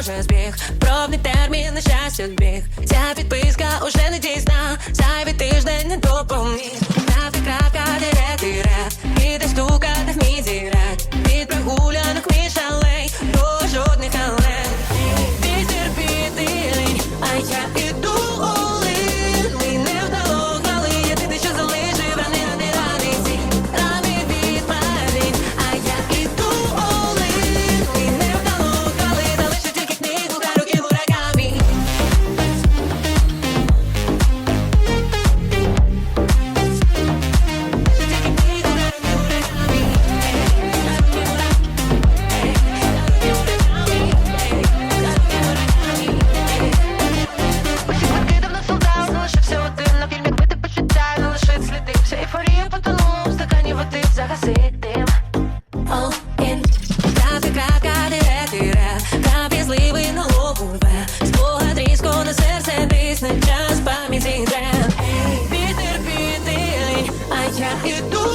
може збіг. Пробний термін на щастя біг Ця підписка уже не дійсна. Зайвий тиждень не допоміг позитив. All in. Краси, крапка, тире, на час пам'ять зігре. А я іду,